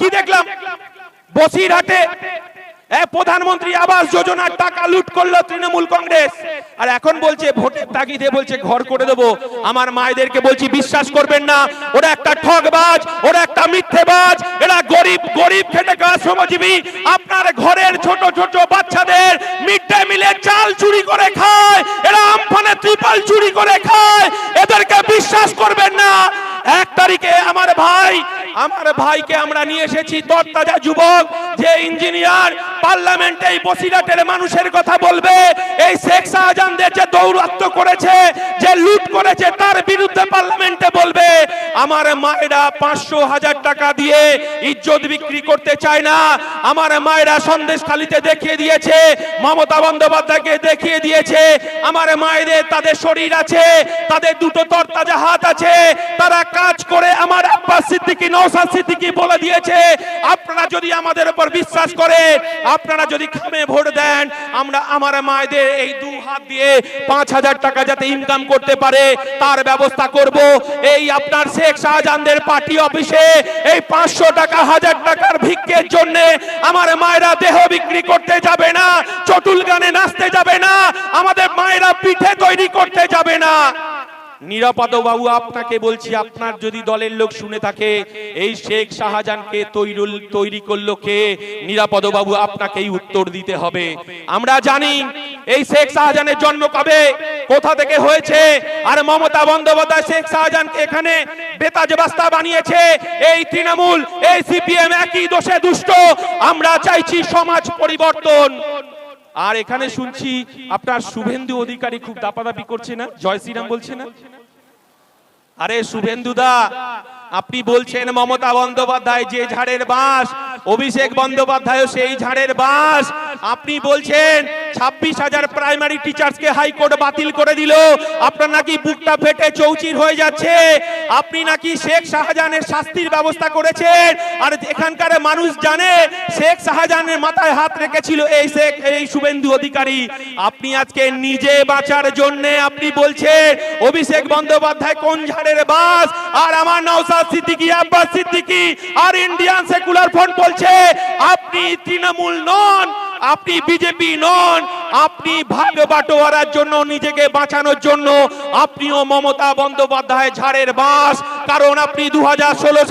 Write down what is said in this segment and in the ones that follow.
কি দেখলাম? বসিরহাটে প্রধানমন্ত্রী আবাস যোজনার টাকা লুট করল তৃণমূল কংগ্রেস। আর এখন বলছে, ভোটের তাগিদে বলছে, ঘর করে দেবো। আমার মায়েদেরকে বলছি, বিশ্বাস করবেন না, ওরা একটা ঠগবাজ, ওরা একটা মিথ্যেবাজ, এরা গরিব গরিব খেটে খাওয়া শ্রমজীবী। আপনার ঘরের ছোট ছোট বাচ্চাদের মিড ডে মিলে চাল চুরি করে খায়, এরা আমফানে ত্রিপাল চুরি করে খায়। এদেরকে বিশ্বাস করবেন না। এক তারিখে আমার ভাই, আমার ভাইকে আমরা নিয়ে এসেছি তরতাজা যুবক, যে ইঞ্জিনিয়ার পার্লামেন্টে এই বসিরহাটের মানুষের কথা বলবে। এই শেখ শাহজাহানদের যে দৌরাত্ম করেছে, যে লুট করেছে, তার বিরুদ্ধে পার্লামেন্টে বলবে, আমার মায়েরা পাঁচশো হাজার টাকা দিয়ে ইজ্জত বিক্রি করতে চায় না। আমার মায়েরা সন্দেশ খালিতে দেখিয়ে দিয়েছে, মমতা বন্দ্যোপাধ্যায়কে দেখিয়ে দিয়েছে। আমার মায়েদের তাদের শরীর আছে, তাদের দুটো তরতাজা হাত আছে, তারা কাজ করে আমার আব্বাস সিদ্দিকী নৌসাদ সিদ্দিকী বলে দিয়েছে, আপনারা যদি আমাদের উপর বিশ্বাস করেন, আপনারা যদি খামে ভোট দেন, আমরা আমার মায়েদের এই দু হাত দিয়ে পাঁচ হাজার টাকা যাতে ইনকাম করতে পারে, তার ব্যবস্থা করব। এই আপনার শেখ শাহজাহানদের পার্টি অফিসে এই পাঁচশো টাকা, হাজার টাকার ভিক্ষের জন্য আমার মায়েরা দেহ বিক্রি করতে যাবে না, চটুল গানে নাচতে যাবে না, আমাদের মায়েরা পিঠে তৈরি করতে যাবে না। নিরাপদ বাবু, আপনাকে বলছি, আপনার যদি দলের লোক শুনে থাকে, এই শেখ শাহজাহানকে তৈরুল, তৈরি করল কে? নিরাপদ বাবু, আপনাকেই উত্তর দিতে হবে। আমরা জানি, এই শেখ শাহজাহানের জন্ম কবে, কোথা থেকে হয়েছে, আর মমতা বন্দ্যোপাধ্যায় শেখ শাহজাহানকে এখানে বেতাজ বাস্তা বানিয়েছে, এই তৃণমূল, এই সিপিএম একই দোষে দুষ্ট। আমরা চাইছি সমাজ পরিবর্তন। আর এখানে শুনছি আপনার শুভেন্দু অধিকারী খুব দাপাদাপি করছে না? জয় শ্রীরাম বলছে না? আরে শুভেন্দু দা, আপনি বলছেন মমতা বন্দ্যোপাধ্যায় যে ঝাড়ের বাস অভিষেক বন্দ্যোপাধ্যায় সেই ঝাড়ের বাস আপনি বলছেন ছাব্বিশ হাজার প্রাইমারি টিচার্সকে হাইকোর্ট বাতিল করে দিল। আপনার নাকি বুকটা ফেটে চৌচির হয়ে যাচ্ছে। আপনি নাকি শেখ শাহজাহানের শাস্তির ব্যবস্থা করেছেন। আর এখানকার মানুষ জানে, শেখ শাহজাহানের মাথায় হাত রেখেছিল এই শেখ, এই শুভেন্দু অধিকারী। আপনি আজকে নিজে বাঁচার জন্য আপনি বলছেন, অভিষেক বন্দ্যোপাধ্যায় কোন ঝাড়ের বাস? আর আমার নওসাদ সিদ্দিকি, আব্বাস সিদ্দিকি, আর ইন্ডিয়ান সেকুলার ফ্রন্ট বলছে, আপনি তৃণমূল নন। আপনি বিজেপি নন, আপনি ভাগ বাটোয়ারার জন্য, নিজেকে বাঁচানোর জন্য, আপনিও মমতা বন্দ্যোপাধ্যায় ঝাড়ের বাস। কারণ আপনি দু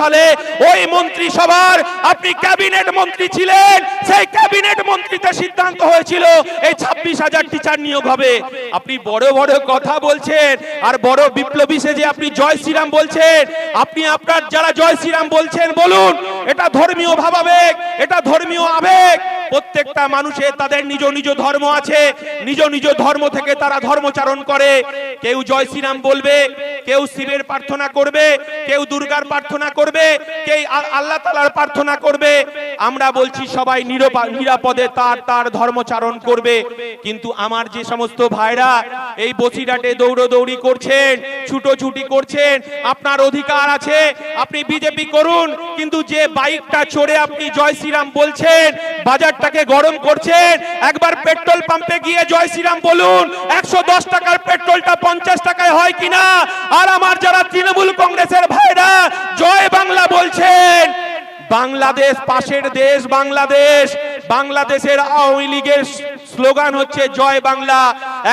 সালে ওই মন্ত্রিসভার আপনি ক্যাবিনেট মন্ত্রী ছিলেন, সেই ক্যাবিনেট মন্ত্রীতে সিদ্ধান্ত হয়েছিল, এই ছাব্বিশ হাজার টিচার নিয়োগ হবে। আপনি বড় বড় কথা বলছেন, আর বড় বিপ্লবী যে আপনি জয় শ্রীরাম বলছেন, আপনি আপনার যারা জয় শ্রীরাম বলছেন, বলুন, এটা ধর্মীয় ভাবাবেগ, এটা ধর্মীয় আবেগ। প্রত্যেকটা মানুষের তাদের নিজ নিজ ধর্ম আছে। নিজ নিজ ধর্ম থেকে তারা ধর্মচারণ করে। কেউ জয় শ্রীরাম বলবে, কেউ শিবের প্রার্থনা করবে, কেউ দুর্গার প্রার্থনা করবে, কেউ আল্লাহ তালার প্রার্থনা করবে। আমরা বলছি সবাই নিরপা- নিরাপদে তার তার ধর্মচারণ করবে। কিন্তু আমার যে সমস্ত ভাইরা এই বসিরহাটে দৌড়দৌড়ি করছেন, ছুটোছুটি করছেন, আপনার অধিকার আছে, আপনি বিজেপি করুন, কিন্তু যে বাইকটা চড়ে আপনি জয় শ্রীরাম বলছেন বাজারটাকে গরম করছেন। একবার পেট্রোল পাম্পে গিয়ে জয় শ্রীরাম বলুন, একশো দশ টাকার পেট্রোলটা পঞ্চাশ টাকায় হয় কিনা? আর আমার যারা তৃণমূল কংগ্রেসের ভাইরা, জয় বাংলা বলছেন। বাংলাদেশ পাশের দেশ, বাংলাদেশ। বাংলাদেশের আওয়ামী লীগের স্লোগান হচ্ছে জয় বাংলা।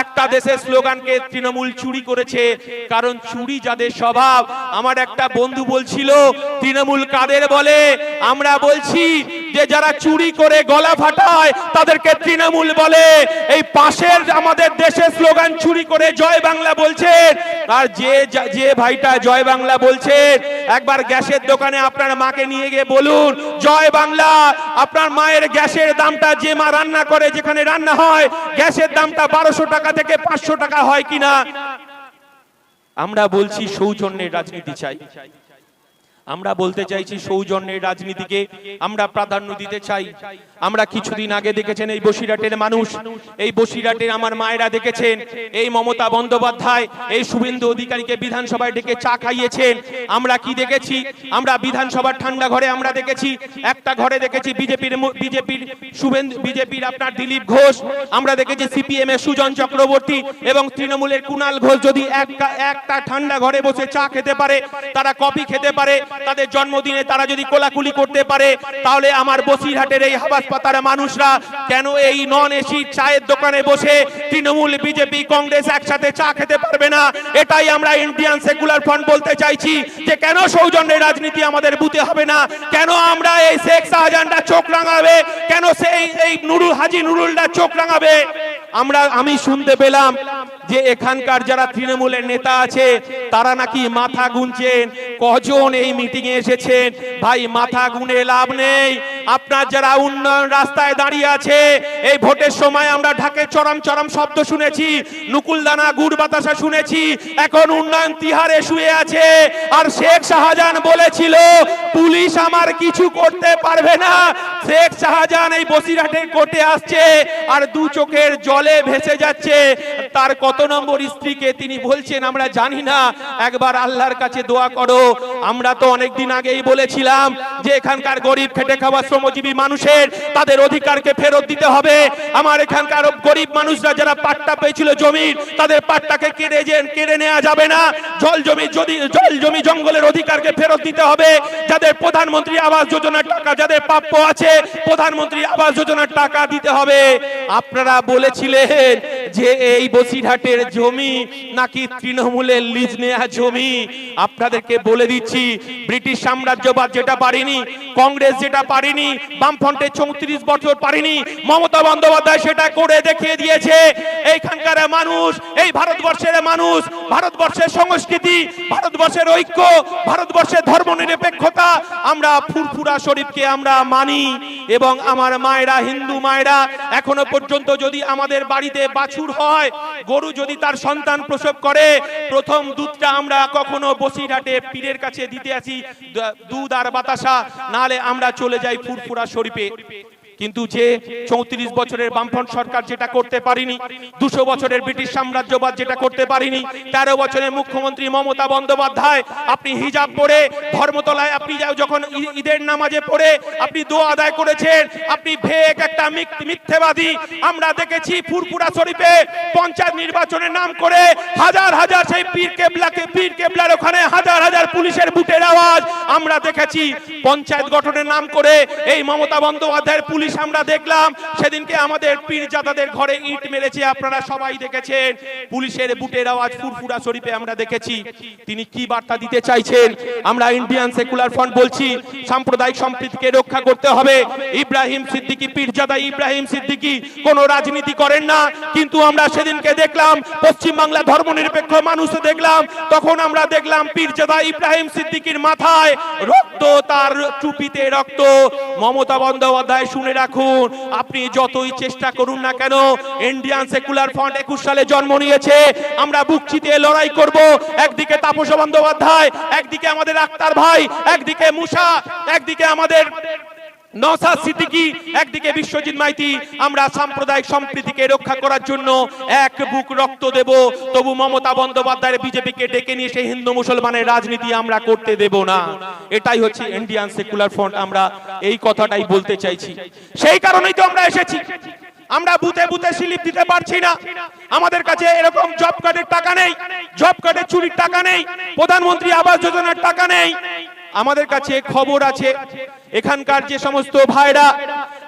একটা দেশের স্লোগানকে তৃণমূল চুরি করেছে, কারণ চুরি যাদের স্বভাব। আমার একটা বন্ধু বলছিল, তৃণমূল কাদের বলে? আমরা বলছি যে যারা চুরি করে গলা ফাটায়, তাদেরকে তৃণমূল বলে। এই পাশের আমাদের দেশের স্লোগান, চুরি করে জয় বাংলা বলছেন আর যে যে ভাইটা জয় বাংলা বলছেন একবার গ্যাসের দোকানে আপনার মাকে নিয়ে গিয়ে বলুন, জয় বাংলা, আপনার মায়ের গ্যাসের দামটা যে মা রান্না করে, যেখানে রান্না হয়, গ্যাসের দামটা বারোশো টাকা থেকে পাঁচশো টাকা হয় কিনা? আমরা বলছি, সৌজন্যের রাজনীতি চাই। আমরা বলতে চাইছি সৌজন্যের রাজনীতিকে আমরা প্রাধান্য দিতে চাই। আমরা কিছুদিন আগে দেখেছেন এই বসিরহাটের মানুষ, এই বসিরহাটের আমার মায়েরা দেখেছেন, এই মমতা বন্দ্যোপাধ্যায়, এই শুভেন্দু অধিকারীকে বিধানসভায় ডেকে চা খাইয়েছেন। আমরা কি দেখেছি? আমরা বিধানসভার ঠান্ডা ঘরে আমরা দেখেছি, একটা ঘরে দেখেছি বিজেপির বিজেপির শুভেন্দু, বিজেপির আপনার দিলীপ ঘোষ, আমরা দেখেছি সিপিএম এর সুজন চক্রবর্তী এবং তৃণমূলের কুণাল ঘোষ যদি একটা একটা ঠান্ডা ঘরে বসে চা খেতে পারে, তারা কফি খেতে পারে তাদের জন্মদিনে তারা যদি কোলাকুলি করতে পারে, তাহলে আমার বসিরহাটের এই হাবাস পাতার মানুষরা কেন এই নন এসি চায়ের দোকানে বসে তৃণমূল, বিজেপি, কংগ্রেস একসাথে চা খেতে পারবে না? এটাই আমরা ইন্ডিয়ান সেকুলার ফ্রন্ট বলতে চাইছি যে কেন সৌজন্যের রাজনীতি আমাদের বুতে হবে না? কেন আমরা এই শেখ শাহজাহানটা চোখ রাঙাবে? কেন সেই এই নুরুল হাজি নুরুলটা চোখ রাঙাবে? আমরা আমি শুনতে পেলাম যে এখানকার যারা তৃণমূলের নেতা আছে, তারা নাকি মাথা গুনছেন। কজন এই মিটিংয়ে এসেছেন? ভাই, মাথা গুনে লাভ নেই। আপনার যারা উন্নয়ন রাস্তায় দাঁড়িয়ে আছে, এই ভোটের সময় আমরা ঢাকে চরম চরম শব্দ শুনেছি, নুকুলদানা গুড় বাতাসা শুনেছি, এখন উন্নয়ন তিহারে শুয়ে আছে, আর শেখ শাহজাহান বলেছিল, পুলিশ আমার কিছু করতে পারবে না। শেখ শাহজাহান এই বসিরহাটে কোর্টে আসছে, আর দু চোখের জলে ভেসে যাচ্ছে। তার কত নম্বর স্ত্রীকে তিনি বলছেন, আমরা জানি না, একবার আল্লাহর কাছে দোয়া করো। আমরা তো অনেকদিন আগেই বলেছিলাম যে, এখানকার গরিব খেটে খাওয়া শ্রমজীবী মানুষের তাদের অধিকারকে ফেরত দিতে হবে। আমার এখানকার গরিব মানুষরা যারা পাট্টা পেয়েছিল জমির, তাদের পাট্টাকে কেড়ে যে কেড়ে নেওয়া যাবে না। জল জমি যদি জল জমি জঙ্গলের অধিকারকে ফেরত দিতে হবে। যাদের প্রধানমন্ত্রী আবাস যোজনার টাকা যাদের প্রাপ্য আছে, প্রধানমন্ত্রী আবাস যোজনার টাকা দিতে হবে। আপনারা বলেছিলেন যে এই বসিরহাটের জমি নাকি তৃণমূলের লিজ নেয়া জমি? আপনাদেরকে বলে দিচ্ছি, ব্রিটিশ সাম্রাজ্যবাদ যেটা পারেনি, কংগ্রেস যেটা পারেনি বামফ্রন্টের চৌত্রিশ বছর পারেনি, মমতা বন্দ্যোপাধ্যায় সেটা করে দেখিয়ে দিয়েছে। এইখানকার মানুষ, এই ভারতবর্ষের মানুষ, ভারতবর্ষের সংস্কৃতি, ভারতবর্ষের ঐক্য, ভারতবর্ষের ধর্মনিরপেক্ষতা, আমরা ফুরফুরা শরীফকে আমরা মানি এবং আমার মায়েরা হিন্দু মায়েরা এখনও পর্যন্ত যদি আমাদের বাড়িতে বাছুর হয়, গরু যদি তার সন্তান প্রসব করে, প্রথম দুধটা আমরা কখনো বসিরহাটে পীরের কাছে দিতে আসি দুধ আর বাতাসা, নালে আমরা চলে যাই ফুরফুরা শরীফে। কিন্তু যে চৌত্রিশ বছরের বামফ্রন্ট সরকার যেটা করতে পারিনি, দুশো বছরের ব্রিটিশ সাম্রাজ্যবাদ যেটা করতে পারিনি, তেরো বছরের মুখ্যমন্ত্রী মমতা বন্দ্যোপাধ্যায়, আপনি হিজাব পরে, ধর্মতলায় আপনি যখন ঈদের নামাজে পড়ে, আপনি দোয়া আদায় করেছেন, আপনি ভেক একটা মিথ্যেবাদী। আমরা দেখেছি ফুরফুরা শরীফে পঞ্চায়েত নির্বাচনের নাম করে হাজার হাজার সেই পীর কেবলাকে, পীর কেবলার ওখানে হাজার হাজার পুলিশের বুটের আওয়াজ। আমরা দেখেছি পঞ্চায়েত গঠনের নাম করে এই মমতা বন্দ্যোপাধ্যায়ের পুলিশ আমরা দেখলাম, সেদিনকে আমাদের পীরজাদাদের ঘরে ইট মেরেছে, আপনারা সবাই দেখেছেন। পুলিশের বুটের আওয়াজ ফুরফুরা শরীফে আমরা দেখেছি। তিনি কি বার্তা দিতে চাইছেন? আমরা ইন্ডিয়ান সেকুলার ফ্রন্ট বলছি, সাম্প্রদায়িক সম্প্রীতিকে রক্ষা করতে হবে। ইব্রাহিম সিদ্দিকী, পীরজাদা ইব্রাহিম সিদ্দিকী, কোনো রাজনীতি করেন না। কিন্তু আমরা সেদিনকে দেখলাম পশ্চিম বাংলা ধর্মনিরপেক্ষ মানুষ দেখলাম, তখন আমরা দেখলাম পীরজাদা ইব্রাহিম সিদ্দিকীর মাথায় রক্ত, তার চুপিতে রক্ত। মমতা বন্দ্যোপাধ্যায় শুনে রাখুন। আপনি যতই চেষ্টা করুন না কেন ইন্ডিয়ান সেকুলার ফ্রন্ট একুশ সালে জন্ম নিয়েছে। আমরা বুক চিতিয়ে লড়াই করব। একদিকে তাপস বন্দ্যোপাধ্যায়, একদিকে আমাদের আক্তার ভাই, একদিকে মুসা, একদিকে আমাদের নসাদ সিদ্দিকি একদিকে বিশ্বজিৎ মাইতি, আমরা সাম্প্রদায়িক সম্প্রীতিকে রক্ষা করার জন্য এক বুক রক্ত দেব। তবু মমতা বন্দ্যোপাধ্যায়ের বিজেপিকে ডেকে নিয়ে সেই হিন্দু মুসলমানের রাজনীতি আমরা করতে দেব না। এটাই হচ্ছে ইন্ডিয়ান সেকুলার ফ্রন্ট আমরা এই কথাটাই বলতে চাইছি। সেই কারণেই তো আমরা এসেছি। আমরা বুথে বুথে স্লিপ দিতে পারছি না। আমাদের কাছে এরকম জব কার্ডের টাকা নেই, জব কার্ডের চুরির টাকা নেই, প্রধানমন্ত্রী আবাস যোজনার টাকা নেই। আমাদের কাছে খবর আছে এখানকার যে সমস্ত ভাইরা,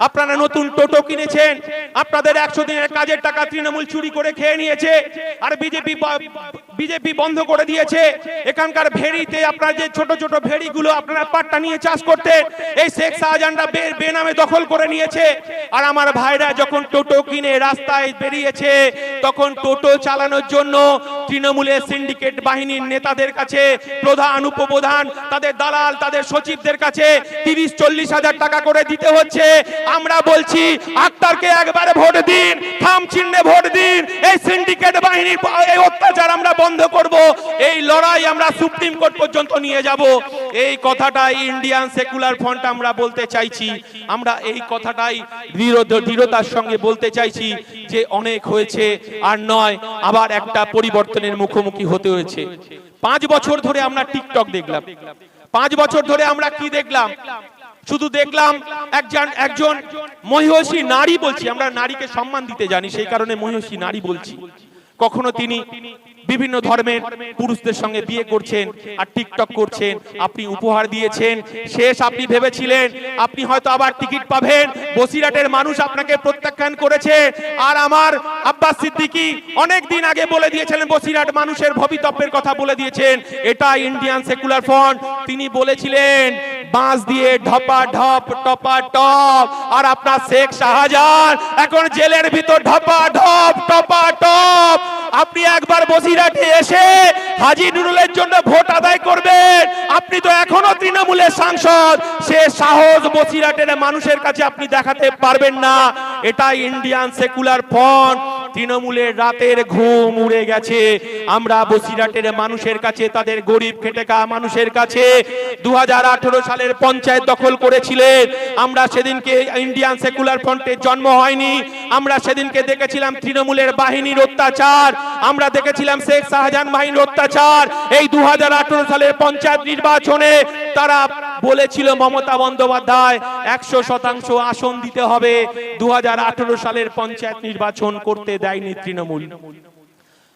আপনারা নতুন টোটো কিনেছেন, আপনাদের একশো দিনের কাজের টাকা তৃণমূল চুরি করে খেয়ে নিয়েছে, আর বিজেপি বিজেপি বন্ধ করে দিয়েছে। এখানকার ভেড়িতে আপনার যে ছোট ছোট ভেড়িগুলো আপনারা পাট্টা নিয়ে চাষ করতে, এই শেখ শাহজাহানরা বেনামে দখল করে নিয়েছে। আর আমার ভাইরা যখন টোটো কিনে রাস্তায় বেরিয়েছে, তখন টোটো চালানোর জন্য তৃণমূলের সিন্ডিকেট বাহিনীর নেতাদের কাছে প্রধান, উপপ্রধান, তাদের দালাল, তাদের সচিবদের কাছে তিরিশ চল্লিশ হাজার টাকা করে দিতে হচ্ছে। আমরা বলছি, আক্তারকে একবারে ভোট দিন, থাম চিহ্নে ভোট দিন। এই সিন্ডিকেট বাহিনীর এই অত্যাচার আমরা বন্ধ করব। এই লড়াই আমরা সুপ্রিম কোর্ট পর্যন্ত নিয়ে যাব। এই কথাটাই ইন্ডিয়ান সেকুলার ফ্রন্ট আমরা বলতে চাইছি। আমরা এই কথাটাই দৃঢ়তার সঙ্গে বলতে চাইছি যে অনেক হয়েছে, আর নয়, আবার একটা পরিবর্তনের মুখোমুখি হতে হয়েছে। পাঁচ বছর ধরে আমরা টিকটক দেখলাম। পাঁচ বছর ধরে আমরা কি দেখলাম? শুধু দেখলাম একজন একজন মহিষী নারী বলছি, আমরা নারীকে সম্মান দিতে জানি, সেই কারণে মহিষী নারী বলছি। কখনো তিনি বিভিন্ন ধর্মের পুরুষদের সঙ্গে বিয়ে করছেন আর টিকটক করছেন, আপনি উপহার দিয়েছেন, শেষ আপনি ভেবেছিলেন, আপনি হয়তো আবার টিকিট পাবেন, বসিরহাটের মানুষ আপনাকে প্রত্যাখ্যান করেছে, আর আমার আব্বাস সিদ্দিকি অনেক দিন আগে বলে দিয়েছিলেন, বসিরহাট মানুষের ভবিতব্যের কথা বলে দিয়েছেন, এটা ইন্ডিয়ান সেকুলার ফ্রন্ট, তিনি বলেছিলেন বাঁশ দিয়ে ঢপা ঢপ, টপা টপ। আর আপনার শেখ শাহজাহান এখন জেলের ভিতর ঢপা ঢপ, টপা টপ। আপনি একবার বসিরহাটে এসে হাজি নুরুলের জন্য ভোট আদায় করবেন। আপনি তো এখনও তৃণমূলের সাংসদ। সে সাহস বসিরহাটের মানুষের কাছে আপনি দেখাতে পারবেন না। এটা ইন্ডিয়ান সেকুলার ফ্রন্ট। তৃণমূলের রাতের ঘুম উড়ে গেছে। আমরা বসিরহাটের মানুষের কাছে, তাদের গরিব খেটে খাওয়া মানুষের কাছে দু সালের পঞ্চায়েত দখল করেছিলেন। আমরা সেদিনকে ইন্ডিয়ান সেকুলার ফ্রন্টের জন্ম হয়নি। আমরা সেদিনকে দেখেছিলাম তৃণমূলের বাহিনীর অত্যাচার। আমরা দেখেছিলাম শেখ শাহজাহান বাহিনীর অত্যাচার। এই দু হাজার আঠারো সালের পঞ্চায়েত নির্বাচনে তারা বলেছিল মমতা বন্দ্যোপাধ্যায়, একশো শতাংশ আসন দিতে হবে। দুহাজার আঠারো সালের পঞ্চায়েত নির্বাচন করতে দেয়নি তৃণমূল।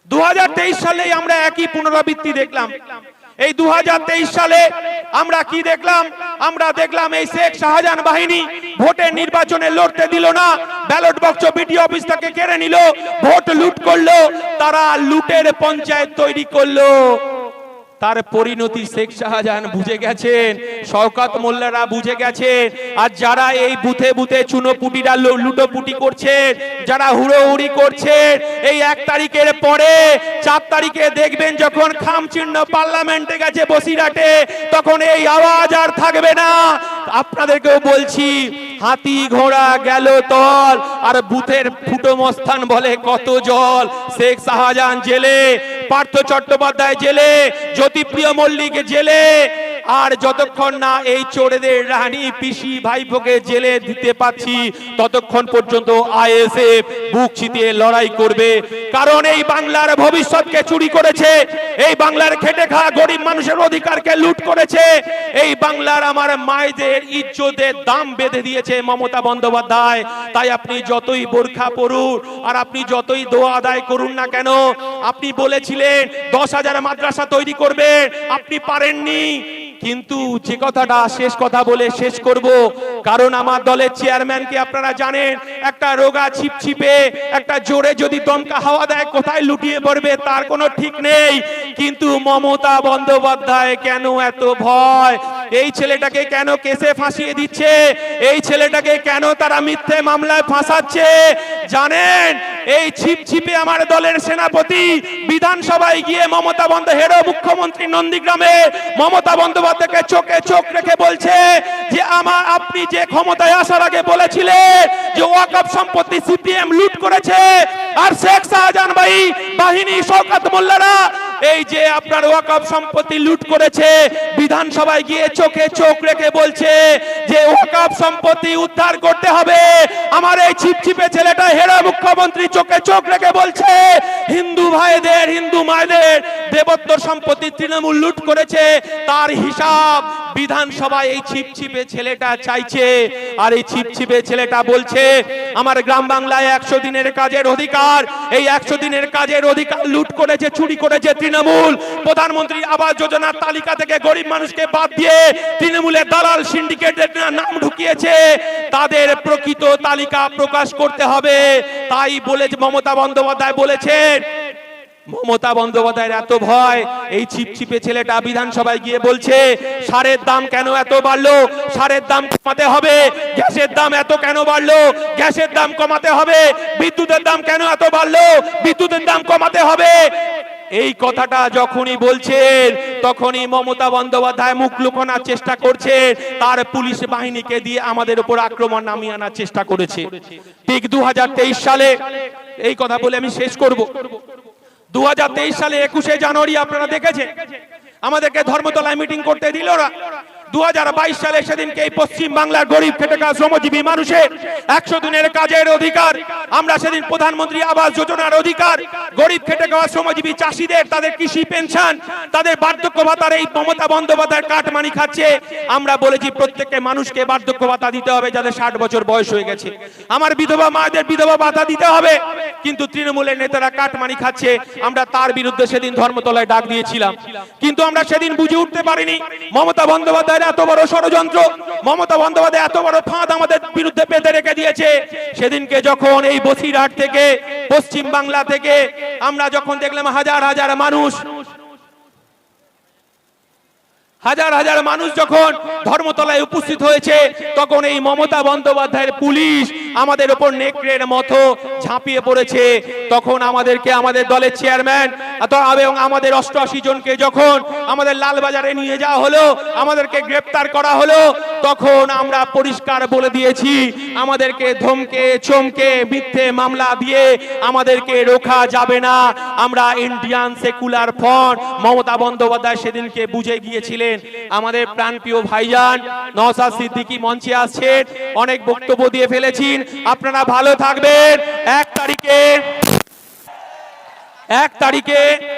দু সালে আমরা একই পুনরাবৃত্তি দেখলাম। এই দু সালে আমরা কি দেখলাম? আমরা দেখলাম এই শেখ শাহজাহান বাহিনী ভোটের নির্বাচনে লড়তে দিল না। ব্যালট বক্স বিডি অফিস থেকে কেড়ে নিল। ভোট লুট করল, তারা লুটের পঞ্চায়েত তৈরি করল। তার পরিণতি শেখ শাহজাহান বুঝে গেছেন, শওকাত মোল্লারা বুঝে গেছেন, আর যারা এই বুথে বুথে চুনোপুটিরা লুটোপুটি করছেন, যারা হুড়োহুড়ি করছেন, এই এক তারিখের পরে, চার তারিখে দেখবেন যখন খামচিহ্ন পার্লামেন্টে গেছে বসিরহাটে, তখন এই আওয়াজ আর থাকবে না। আপনাদেরকেও বলছি, হাতি ঘোড়া গেল তল, আর বুথের ফুটো মস্তান বলে কত জল। শেখ শাহজাহান জেলে পার্থ চট্টোপাধ্যায় জেলে জ্যোতিপ্রিয় মল্লিক জেলে আর যতক্ষণ না এই চোরেদের রানী, পিসি, ভাইপোকে জেলে দিতে পাচ্ছি ততক্ষণ পর্যন্ত আইএসএফ বুক চিতিয়ে লড়াই করবে। কারণ এই বাংলার ভবিষ্যৎকে চুরি করেছে, এই বাংলার খেটে খাওয়া গরিব মানুষের অধিকারকে লুট করেছে, এই বাংলার আমার মায়েদের ইজ্জতের দাম বেঁধে দিয়েছে মমতা বন্দ্যোপাধ্যায়। তাই আপনি যতই বোরখা পড়ুন আর আপনি যতই দোয়া আদায় করুন না কেন, আপনি বলেছিলেন দশ হাজার মাদ্রাসা তৈরি করবেন আপনি পারেননি। কিন্তু যে কথাটা শেষ কথা বলে শেষ করব, কারণ আমার দলের চেয়ারম্যানকে আপনারা জানেন, একটা রোগা ছিপছিপে, একটা জোরে যদি দমকা হাওয়া দেয় কোথায় লুটিয়ে পড়বে তার কোনো ঠিক নেই। কিন্তু মমতা বন্দ্যোপাধ্যায় কেন এত ভয়? এই ছেলেটাকে কেন কেসে ফাঁসিয়ে দিচ্ছে? এই ছেলেটাকে কেন তারা মিথ্যে মামলায় ফাঁসাচ্ছে? জানেন, এই ছিপছিপে আমার দলের সেনাপতি বিধানসভায় গিয়ে মমতা বন্দ হেরো মুখ্যমন্ত্রী নন্দীগ্রামে মমতা বন্দ্যোপাধ্যায়কে চোখে চোখ রেখে বলছে যে আমার আপনি যে ক্ষমতায় আসার আগে বলেছিলেন যে ওয়াকফ সম্পত্তি সিপিএম লুট করেছে, আর শেখ শাহজাহান ভাই বাহিনী, শওকত মোল্লারা এই যে আপনার ওয়াকফ সম্পত্তি লুট করেছে, বিধানসভায় গিয়ে চোখে চোখ রেখে বলছে যে ওয়াকফ সম্পত্তি উদ্ধার করতে হবে। আমার এই ছিপছিপে ছেলেটা হেরা মুখ্যমন্ত্রী চোখে চোখ রেখে বলছে, হিন্দু ভাইদের, হিন্দু মায়েদের দেবত্বর সম্পত্তি তৃণমূল লুট করেছে, তার হিসাব বিধানসভায় এই ছিপছিপে ছেলেটা চাইছে, আর এই ছিপছিপে ছেলেটা বলছে, আমার গ্রাম বাংলায় একশো দিনের কাজের অধিকার, এই একশো দিনের কাজের অধিকার লুট করেছে, চুরি করেছে তৃণমূল। প্রধানমন্ত্রী আবাস যোজনার তালিকা থেকে গরিব মানুষকে বাদ দিয়ে তৃণমূলের দালাল সিন্ডিকেটের নাম ঢুকিয়েছে। তাদের প্রকৃত তালিকা প্রকাশ করতে হবে। তাই বলেছে মমতা বন্দ্যোপাধ্যায় বলেছেন মমতা বন্দ্যোপাধ্যায়ের এত ভয়, এই ছিপছিপে ছেলেটা বিধানসভায় গিয়ে বলছে, সারের দাম কেন এত বাড়লো? সারের দাম কমাতে হবে। গ্যাসের দাম এত কেন বাড়লো? গ্যাসের দাম কমাতে হবে। বিদ্যুতের দাম কেন এত বাড়লো? বিদ্যুতের দাম কমাতে হবে। এই কথাটা যখনই বলছেন, তখনই মমতা বন্দ্যোপাধ্যায় মুখ লুকানোর চেষ্টা করছে তার পুলিশ বাহিনীকে দিয়ে আমাদের উপর আক্রমণ নামিয়ে আনার চেষ্টা করেছে। ঠিক দু হাজার তেইশ সালে এই কথা বলে আমি শেষ করব। দু হাজার তেইশ সালে একুশে জানুয়ারি আপনারা দেখেছেন? আমাদেরকে ধর্মতলায় মিটিং করতে দিল না দু হাজার বাইশ সালে সেদিনকে এই পশ্চিম বাংলার গরিব খেটে খাওয়া শ্রমজীবী মানুষের একশো দিনের কাজের অধিকার। আমরা সেদিন প্রধানমন্ত্রী আবাস যোজনার অধিকার। গরিব খেটে শ্রমজীবী চাষিদের, তাদের কৃষি পেনশন, তাদের বার্ধক্য ভাতার এই মমতা বন্দ্যোপাধ্যায়ের কাটমানি খাচ্ছে। আমরা বলেছি প্রত্যেককে মানুষকে বার্ধক্য ভাতা দিতে হবে যাদের ষাট বছর বয়স হয়ে গেছে। আমার বিধবা মায়েদের বিধবা ভাতা দিতে হবে, কিন্তু তৃণমূলের নেতারা কাটমানি খাচ্ছে। আমরা তার বিরুদ্ধে সেদিন ধর্মতলায় ডাক দিয়েছিলাম। কিন্তু আমরা সেদিন বুঝে উঠতে পারিনি। মমতা বন্দ্যোপাধ্যায়ের এত বড় ষড়যন্ত্র, মমতা বন্দ্যোপাধ্যায় এত বড় ফাঁদ আমাদের বিরুদ্ধে পেতে রেখে দিয়েছে। সেদিনকে যখন এই বসিরহাট থেকে, পশ্চিম বাংলা থেকে আমরা যখন দেখলাম হাজার হাজার মানুষ, হাজার হাজার মানুষ যখন ধর্মতলায় উপস্থিত হয়েছে, তখন এই মমতা বন্দ্যোপাধ্যায়ের পুলিশ আমাদের ওপর নেকড়ের মতো ঝাঁপিয়ে পড়েছে। তখন আমাদেরকে আমাদের দলের চেয়ারম্যান এবং আমাদের অষ্টআশি জনকে যখন আমাদের লালবাজারে নিয়ে যাওয়া হলো, আমাদেরকে গ্রেপ্তার করা হলো, তখন আমরা পরিষ্কার বলে দিয়েছি, আমাদেরকে ধমকে, চমকে, মিথ্যে মামলা দিয়ে আমাদেরকে রোখা যাবে না। আমরা Indian secular front, Mamata Bandyopadhyay সেদিনকে বুঝে গিয়েছিলেন। আমাদের প্রাণপ্রিয় ভাইজান নওসাদ সিদ্দিকী মঞ্চে আসছেন, অনেক বক্তব্য দিয়ে ফেলেছেন আপনারা ভালো থাকবেন। এক তারিখে এক তারিখে